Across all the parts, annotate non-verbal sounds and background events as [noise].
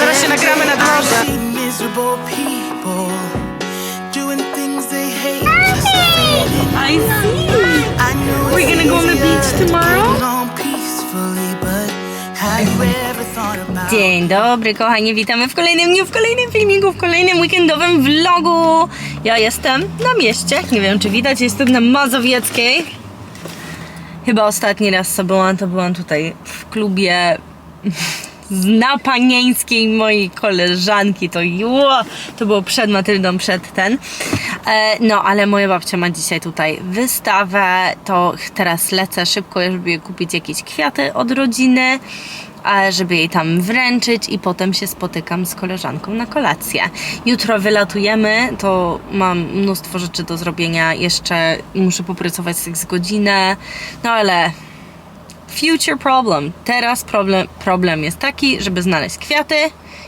Zaraz się nagramy na in. I see. We're gonna go on the beach to tomorrow? Dzień dobry, kochani, witamy w kolejnym dniu, w kolejnym filmiku, w kolejnym weekendowym vlogu. Ja jestem na mieście, nie wiem czy widać, jestem na Mazowieckiej. Chyba ostatni raz co byłam, to byłam tutaj w klubie [laughs] na panieńskiej mojej koleżanki, to jo, to było przed Matyldą, przed ten. E, no, ale moja babcia ma dzisiaj tutaj wystawę, to teraz lecę szybko, żeby kupić jakieś kwiaty od rodziny, żeby jej tam wręczyć i potem się spotykam z koleżanką na kolację. Jutro wylatujemy, to mam mnóstwo rzeczy do zrobienia, jeszcze muszę popracować z godzinę, no ale Future problem. Teraz problem, problem jest taki, żeby znaleźć kwiaty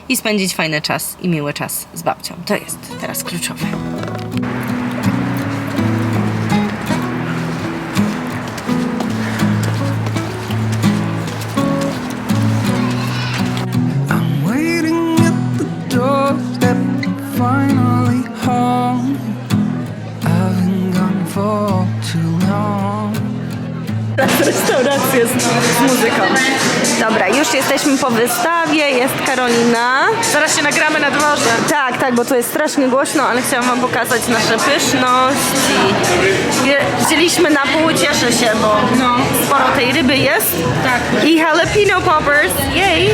i spędzić fajny czas i miły czas z babcią. To jest teraz kluczowe. Restaurację z, z muzyką. Dobra, już jesteśmy po wystawie, jest Karolina. Zaraz się nagramy na dworze. Tak, tak, bo tu jest strasznie głośno, ale chciałam wam pokazać nasze pyszności. Je- Wzięliśmy na pół, cieszę się, bo No. sporo tej ryby jest. Tak. I jalapeno poppers, jej!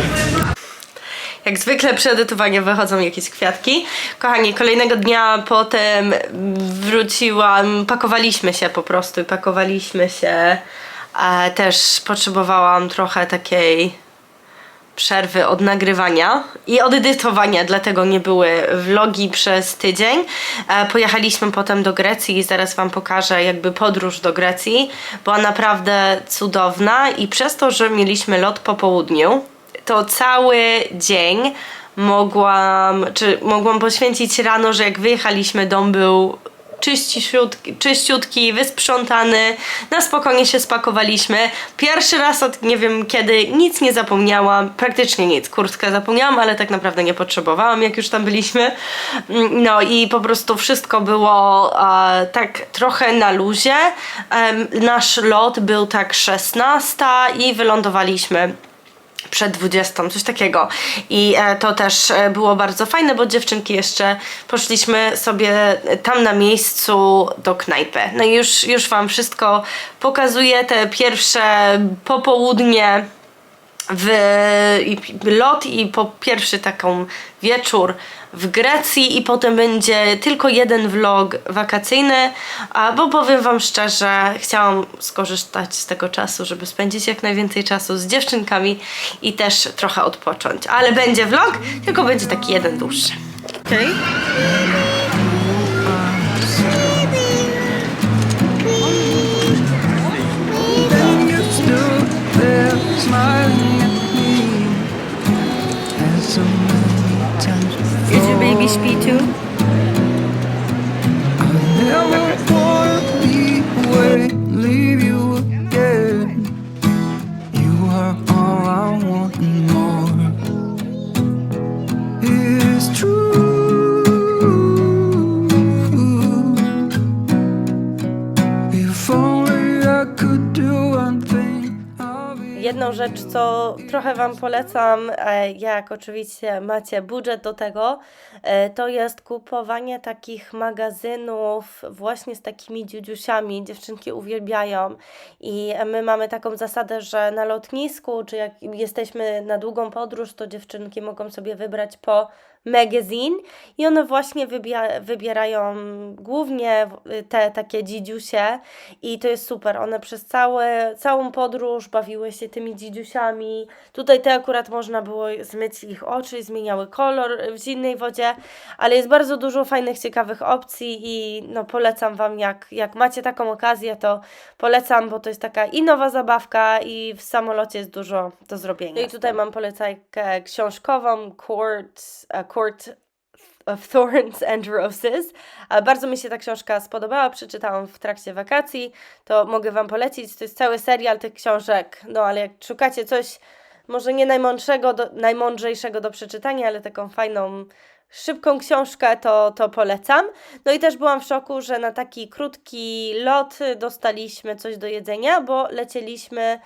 Jak zwykle przy edytowaniu wychodzą jakieś kwiatki. Kochani, kolejnego dnia potem wróciłam, pakowaliśmy się po prostu i pakowaliśmy się. E, też potrzebowałam trochę takiej przerwy od nagrywania i od edytowania, dlatego nie były vlogi przez tydzień. E, pojechaliśmy potem do Grecji i zaraz Wam pokażę jakby podróż do Grecji. Była naprawdę cudowna i przez to, że mieliśmy lot po południu, to cały dzień mogłam, czy mogłam poświęcić rano, że jak wyjechaliśmy, dom był czyściutki, czyściutki, wysprzątany, na spokojnie się spakowaliśmy. Pierwszy raz od nie wiem kiedy nic nie zapomniałam, praktycznie nic. Kurtkę zapomniałam, ale tak naprawdę nie potrzebowałam, jak już tam byliśmy. Mm, No i po prostu wszystko było e, tak trochę na luzie. Em, nasz lot był tak 16 i wylądowaliśmy przed 20, coś takiego. I e, to też e, było bardzo fajne, bo dziewczynki jeszcze poszliśmy sobie tam na miejscu do knajpy. No i już, już Wam wszystko pokazuję, te pierwsze popołudnie w i- lot i po pierwszy taką wieczór w Grecji i potem będzie tylko jeden vlog wakacyjny, a, bo powiem wam szczerze, chciałam skorzystać z tego czasu, żeby spędzić jak najwięcej czasu z dziewczynkami i też trochę odpocząć. Ale będzie vlog, tylko będzie taki jeden dłuższy. Okej? Then you HP too? I never Jedną rzecz, co trochę Wam polecam, e, jak oczywiście macie budżet do tego, e, to jest kupowanie takich magazynów właśnie z takimi dziudziusiami. Dziewczynki uwielbiają i my mamy taką zasadę, że na lotnisku, czy jak jesteśmy na długą podróż, to dziewczynki mogą sobie wybrać po magazine i one właśnie wybia- wybierają głównie te takie dzidziusie i to jest super. One przez całe, całą podróż bawiły się tymi dzidziusiami. Tutaj te akurat można było zmyć ich oczy, zmieniały kolor w zimnej wodzie, ale jest bardzo dużo fajnych, ciekawych opcji i no polecam Wam, jak, jak macie taką okazję, to polecam, bo to jest taka i nowa zabawka i w samolocie jest dużo do zrobienia. No i tutaj mam polecajkę książkową Court, e, Court of Thorns and Roses. Bardzo mi się ta książka spodobała, przeczytałam w trakcie wakacji, to mogę Wam polecić. To jest cały serial tych książek, no ale jak szukacie coś może nie najmądrzejszego do, najmądrzejszego do przeczytania, ale taką fajną, szybką książkę, to, to polecam. No i też byłam w szoku, że na taki krótki lot dostaliśmy coś do jedzenia, bo lecieliśmy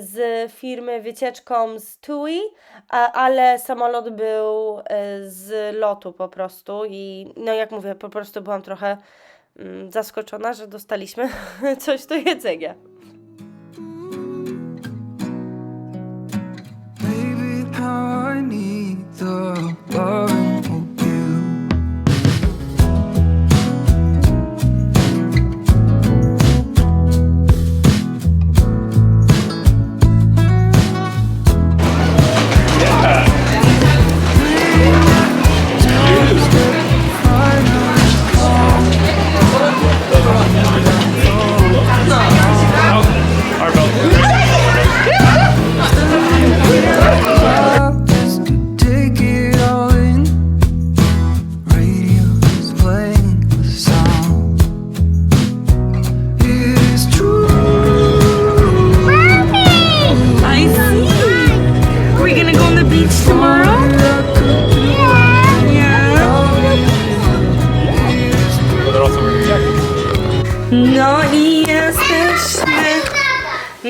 z firmy wycieczką z TUI, ale samolot był e, z lotu po prostu i no jak mówię, po prostu byłam trochę mm, zaskoczona, że dostaliśmy [laughs] coś do jedzenia.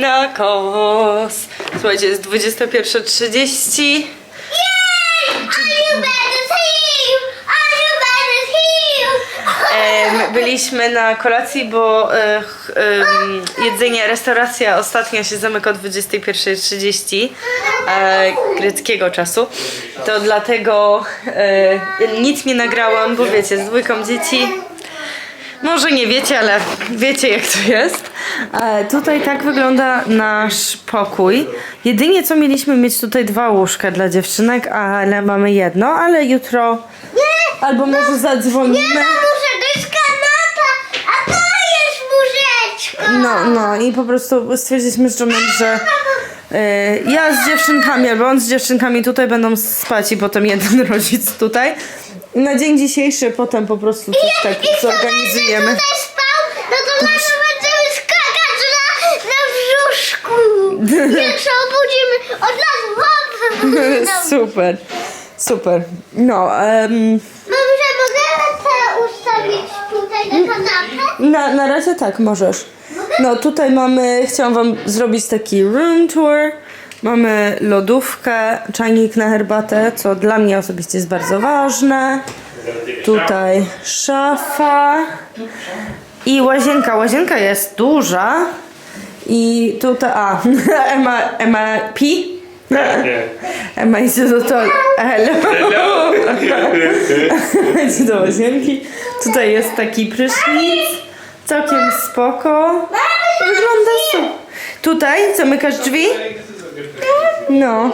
Na kos. Słuchajcie, jest 21.30. Em, Byliśmy na kolacji, bo e, ch- em, jedzenie, restauracja ostatnia się zamyka o 21.30 e, greckiego czasu. To dlatego e, nic nie nagrałam, bo wiecie, z dwójką dzieci. Może nie wiecie, ale wiecie jak to jest. E, tutaj tak wygląda nasz pokój. Jedynie co mieliśmy mieć tutaj dwa łóżka dla dziewczynek, ale mamy jedno, ale jutro albo może zadzwonimy. Jest kanapa, a to jest łóżeczko. No, no i po prostu stwierdziliśmy z Johnem, że e, ja z dziewczynkami, albo on z dziewczynkami tutaj będą spać i potem jeden [laughs] rodzic tutaj. Na dzień dzisiejszy potem po prostu coś tak zorganizujemy. Tutaj spał, no to zawsze będziemy skakać na, na się obudzimy, od razu. No. [laughs] Super, super. No, em, Dobrze, mogę te ustawić tutaj na kanapę? na, na razie tak, możesz. No tutaj mamy, chciałam wam zrobić taki room tour. Mamy lodówkę, czajnik na herbatę, co dla mnie osobiście jest bardzo ważne. Tutaj szafa i łazienka. Łazienka jest duża. I tutaj, a, [laughs] Emma, Emma P. Emma idzie do to. Hello. Idzie do łazienki. Tutaj jest taki prysznic. Całkiem spoko. Wygląda super. Tutaj zamykasz drzwi? No.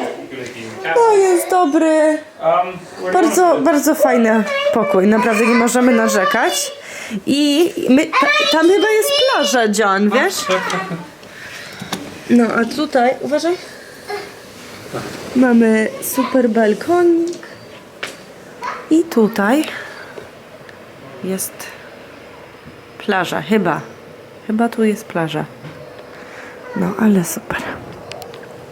No jest dobry. Bardzo, bardzo fajny pokój. Naprawdę nie możemy narzekać. I my, ta, tam chyba jest plaża, John, wiesz? No a tutaj, uważaj. Mamy super balkonik. I tutaj jest plaża, chyba. Chyba tu jest plaża. No, ale super.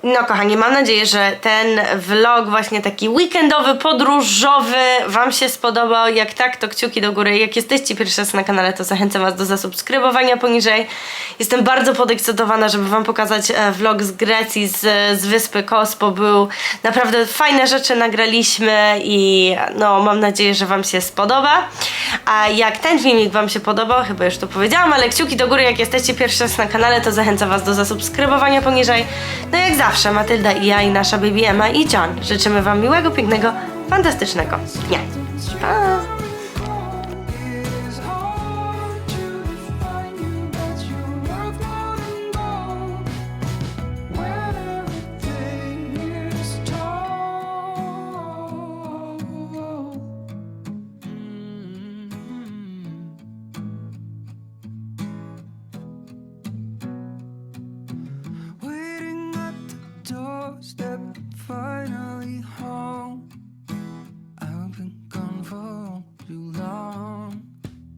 No kochani, mam nadzieję, że ten vlog właśnie taki weekendowy, podróżowy Wam się spodobał. Jak tak, to kciuki do góry. Jak jesteście pierwszy raz na kanale, to zachęcam Was do zasubskrybowania poniżej. Jestem bardzo podekscytowana, żeby Wam pokazać e, vlog z Grecji, z, z wyspy Kos, bo był naprawdę fajne rzeczy nagraliśmy i no mam nadzieję, że Wam się spodoba. A jak ten filmik Wam się podobał, chyba już to powiedziałam, ale kciuki do góry, jak jesteście pierwszy raz na kanale, to zachęcam Was do zasubskrybowania poniżej. No jak zawsze, Matylda i ja i nasza baby Emma i John życzymy Wam miłego, pięknego, fantastycznego dnia. Pa!